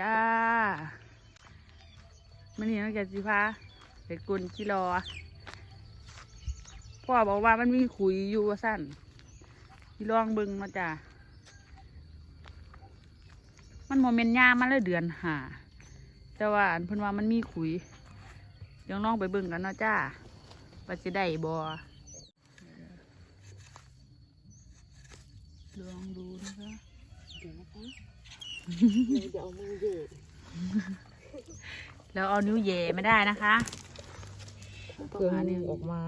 จ้ามันนี่น้องแกสิพาไปกุนกิโลพ่อบอกว่ามันมีขุยอยู่สั้นลองบึงมาจ้ามันโมเมนต์ยามันเลยเดือนหาแต่ว่าอันเพิ่นว่ามันมีขุยยังลองไปบึงกันนะจ้าปัจจะได้บอลองดูนะนะคะ เดี๋ยวเอามือเหยะแล้วเอานิ้วแหย่ไม่ได้นะคะต้องเพิ่มหานิ้วออกมา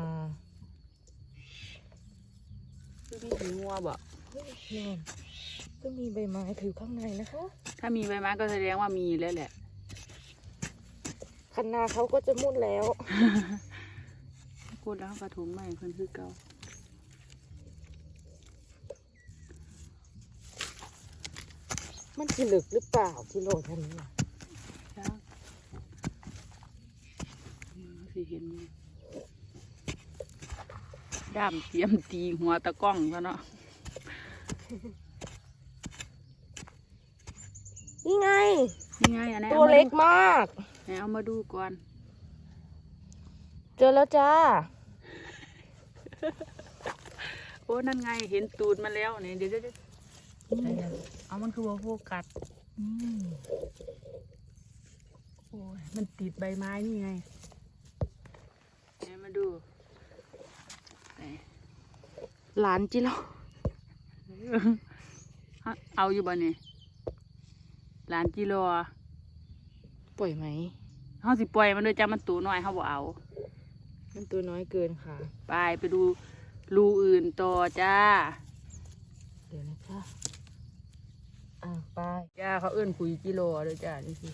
คือมีหิงัวบ่เนี่ยก็มีใบไม้ถือข้างในนะคะ ถ้ามีใบไม้ก็แสดงว่ามีแล้วแหละคันนาเขาก็จะมุ่นแล้วพูดแล้วกระถุมใหม่เพิ่นคือเก่า มันจะลึกหรือเปล่ากิโลเท่านี้อะจ้าอืมสิเห็นอยู่ด้ามเตรียมตีหัวตะกล้องซะเนาะนี่ไง นี่ไงอันนี้ตัวเล็กมากไหนเอามาดูก่อน เจอแล้วจ้า โอ้ นั่นไง เห็นตูดมาแล้วนี่เดี๋ยวเดี๋ยวเดี๋ยว เอามันคือว่าโฟกัสอืมโอ้ยมันติดใบไม้นี่ไงไหนมาดูไหนหลานจิโร่เอาเอาอยู่บ่นี่หลานจิโรอปล่อยไหมเฮาสิปล่อยมันด้วยจ้ามันตัวน้อยเฮาบ่เอา มันตัวน้อยเกินค่ะ ไปไปดูรูอื่นต่อจ้า เดี๋ยวนะคะ อ่าไปยาเขาเอื้นคุยกิโลเลยจ้านี่สิ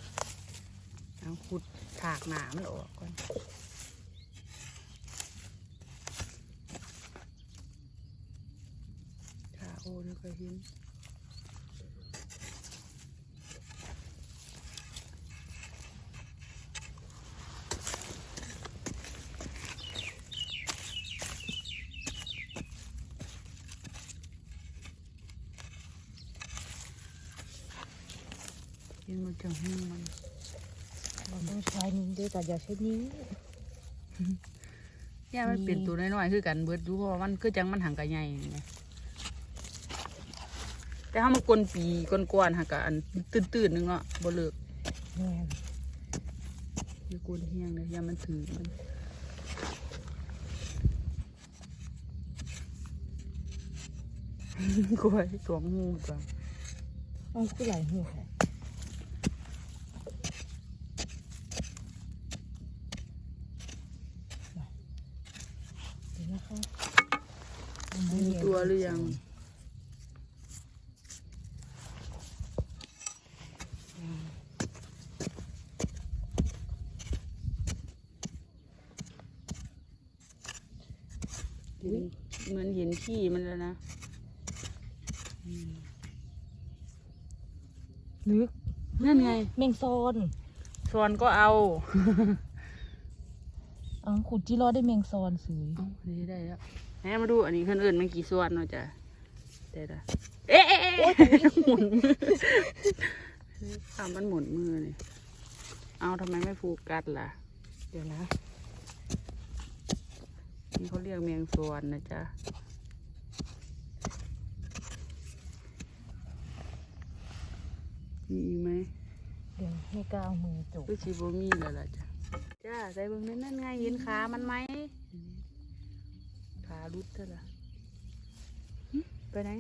เอาขุดถากหนามันออกก่อนถ้าโอ้นี่ก็เห็น เห็นมันจะหูมันเราต้องใช้นิ้วด้วยแต่อย่าใช้นิ้วย่ามันเป็นตัวน้อยๆคือกันเบิดดูเพราะว่ามันคือจังมันห่างกันใหญ่นี่ไงแต่ถ้ามันกลนปีกลกวนห่างกันตื้นๆนึงเนาะบ่เลิกแม่นอย่ากลนเฮียงเลยอย่ามันถือมันกล้วยสวงงูจ้ะเอาคือหลายหัวค่ะเดี๋ยวนะคะ มีตัว หรือยังเห็นเหมือนเห็นขี้มันแล้วนะลึกนั่นไงแมงซอนซอนก็เอาอ๋อขุดจิรอได้แมงซอนสวยเอาอันนี้ได้แล้ว แหมมาดูอันนี้คนอื่นมันกี่ส่วนเนาะจ้ะได้ละเอ๊ะเอ๊ะเอ๊ะหมุนมือทำมันหมุนมือนี่เอาทำไมไม่โฟูกัสล่ะ เดี๋ยวนะ นี่เขาเรียกแมงส่วนนะจ๊ะมีอีกไหมเดี๋ยวให้ก้าวมือจบก็ชีโบมีแล้วล่ะจ้ะจ้าใส่เบิ่งนั่นนั่นไงเห็นขามันไหมขา รุดเท่าล่ะหึไปไหน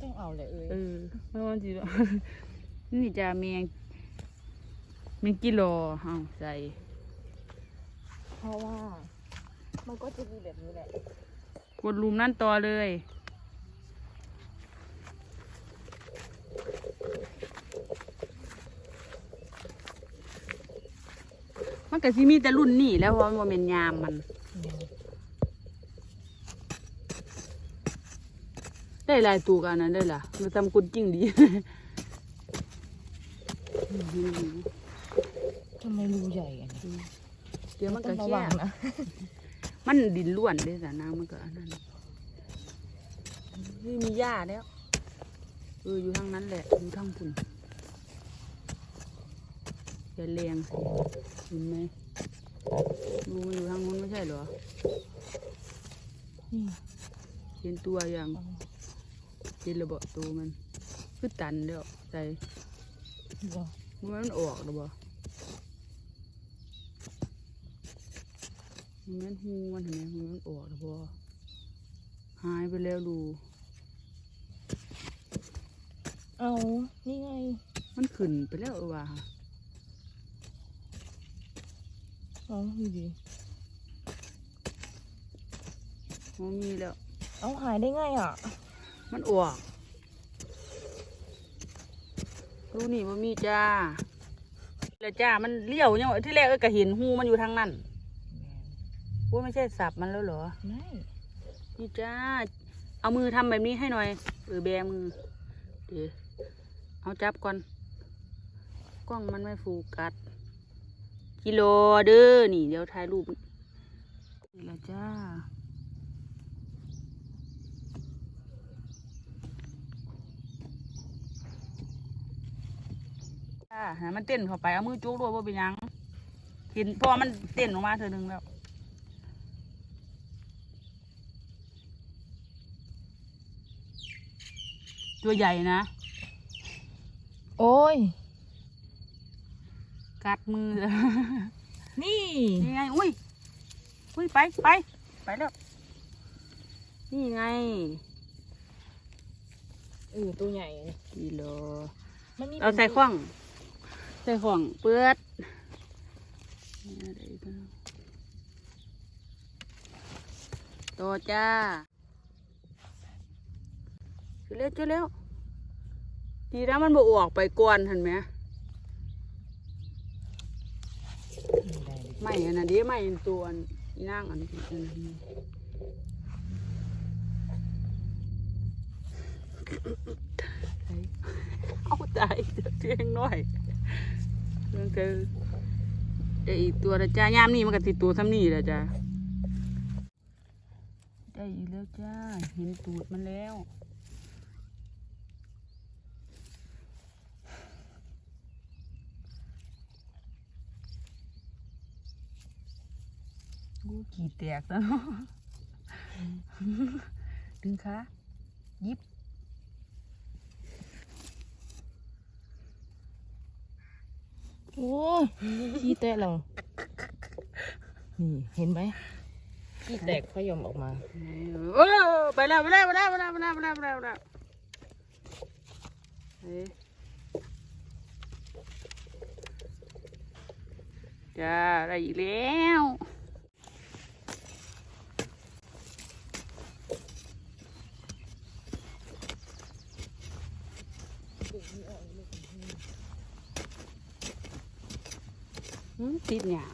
ต้องเอาเลยเอ้ยเออไม่ว่าจีนี่จะเมียงเมียงกิโลเอาใส่ เพราะว่า มันก็จะมีแบบนี้แหละ กดลุมนั่นต่อเลย มันก็สิมีแต่รุ่นนี่แหล้วเพราะว่ามันเป็นยามมัน ได้ หลายตัวกันนั้นได้ล่ะมันทำกุนจริงดีทำไมรูใหญ่อันนี้เดี๋ยวมันต้ก็องระแค่วังนะมันดินล้วนเลยแต่น้ำมันก็อันนั้นนี่มีหญ้าแล้วเอออยู่ทางนั้นแหละอยู่ทางพุ่นอย่าแรงสิเห็นไหมดูมันอยู่ทางนู้นไม่ใช่เหรอนี่เห็นตัวอย่าง เอาเห็นระเบิดตัวมันคือตันแล้วใจบ่มันออกหรือบ่มันแม่นหูมันเห็นไหมมันออกหรือบ่หายไปแล้วดู เอานี่ไง มันขึ้นไปแล้วเออว่าเอาดูดิมันมีแล้ว เอาหายได้ไงอะ มันออกดูนี่มันมีจ้าแล้วจ้ามันเลี้ยวยังวะที่แรกเอ้ยก็เห็นหูมันอยู่ทางนั้นว่าไม่ใช่สับมันแล้วเหรอไม่นี่จ้า เอามือทำแบบนี้ให้หน่อยเออแบมือเดี๋ยวเอาจับก่อน กล้องมันไม่โฟูกัดกิโลเด้อนี่ เดี๋ยวถ่ายรูปนี่ละจ้า จ้าหามันเต้นเข้าไปเอามือจุกด้วยว่าเป็นหยังเห็นเพอมันเต้นออกมาเธอหนึ่งแล้วตัวใหญ่นะ โอ้ย กัดมือ นี่นี่ไง อุ้ย อุ้ย ไป ไป ไปแล้ว นี่ไงเออตัวใหญ่กิโลมันมีเอาใส่ข้อง ใส่ข้องเปื้อดโตจ้าเร็วจุเร็วดีนะมันบ่ออกไปก่อนเห็นไหมไม่อันนั้นเดีไม่ตัวอันอีนางอันนี้เอาตายเจียงหน้อย เรื่องคือเดี๋ยวอีกตัวละจ้ายามนี่มันก็ติดตัวซ้ำนี่แหละจ้าได้อีกแล้วจ้า เห็นตูดมันแล้วกูขี่แตกแล้วเนาะดึงขายิบ โอ้ขี้แตกแล้วนี่เห็นไหมขี้แตกเขายอมออกมาโออไปแล้วไปแล้วไปแล้วไปแล้วไปแล้วไปแล้วไปแล้วไปแล้วเฮ้ยจ้าได้อีกแล้ว ติดเนี่ย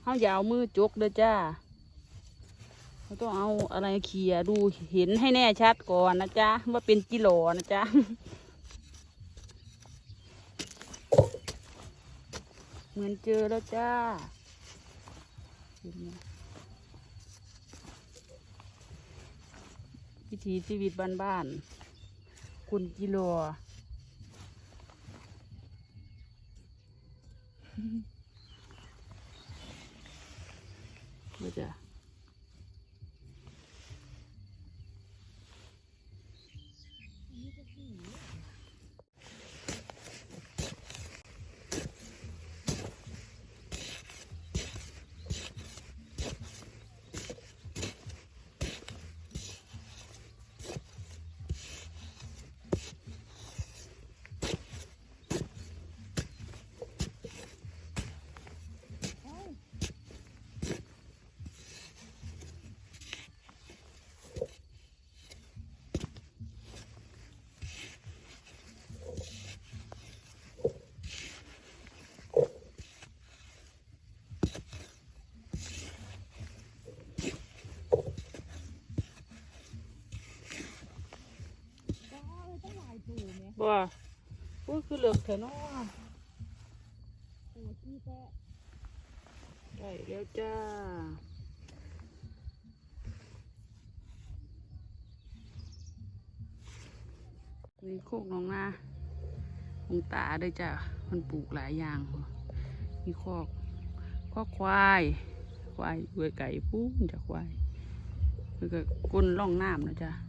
เขายาเอามือจกเด้อจ้าเราต้องเอาอะไรเขี่ยดูเห็นให้แน่ชัดก่อนนะจ๊ะว่าเป็นกิโลนะจ๊ะเหมือนเจอแล้วจ้าวิถีชีวิตบ้านๆคุณกิโล ก็จะ บ่พูดคือเหลือกเถอะเนาะได้แล้วจ้านี่โคกหนองนาลงตาด้วยจ้ะมันปลูกหลายอย่าง มีคอกคอกควาย ควายเวไก่ปูนจะควายแล้วก็ก้นล่องน้ำนะจ๊ะจ้ะ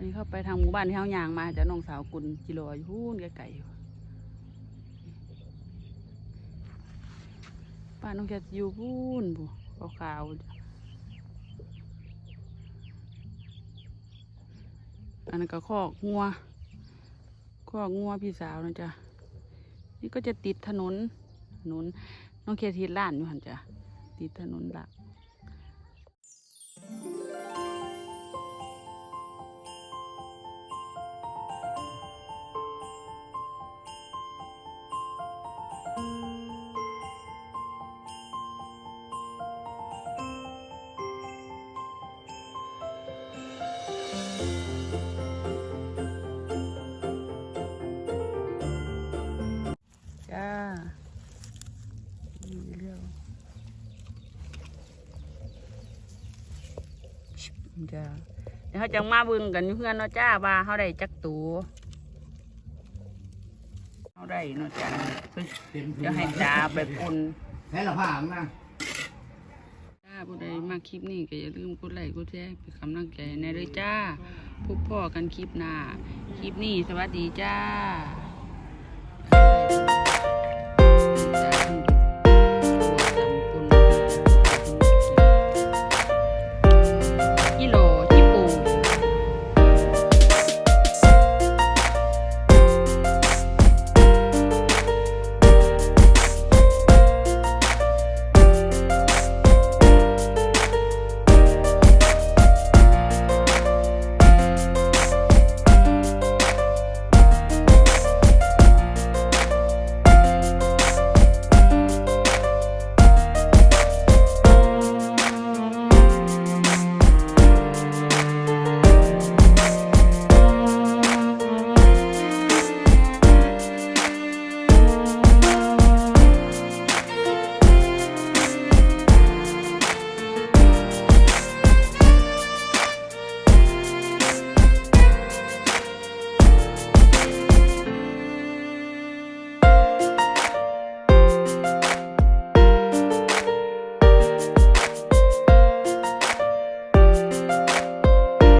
อันนี้เข้าไปทางหมู่บ้านที่เฮายางมาจะน้องสาวกุลจิโรอยู่นไก่ๆอยู่บ้าน้องแกอยู่พูนผู้ขาวๆอันนั้นก็คอกงัวคอกงัวพี่สาวนะจ๊ะนี่ก็จะติดถนนถนนน้องเคทีล้านอยู่หันจ้ะติดถนนหลัก จ้าเดี๋ยวขาจะมาบึงกันเพื่อนเนาะจ้าว่าเขาได้จักตัวเขาได้เนาะจ้าเดี๋ยวให้จ้าไปปุ่นแพ้ละผ่านนะจ้าผู้ใดมาคลิปนี้ก็อย่าลืมกดไลค์กดแชร์เป็นกำลังใจในเลยจ้าพบพ่อกันคลิปหน้าคลิปนี้สวัสดีจ้า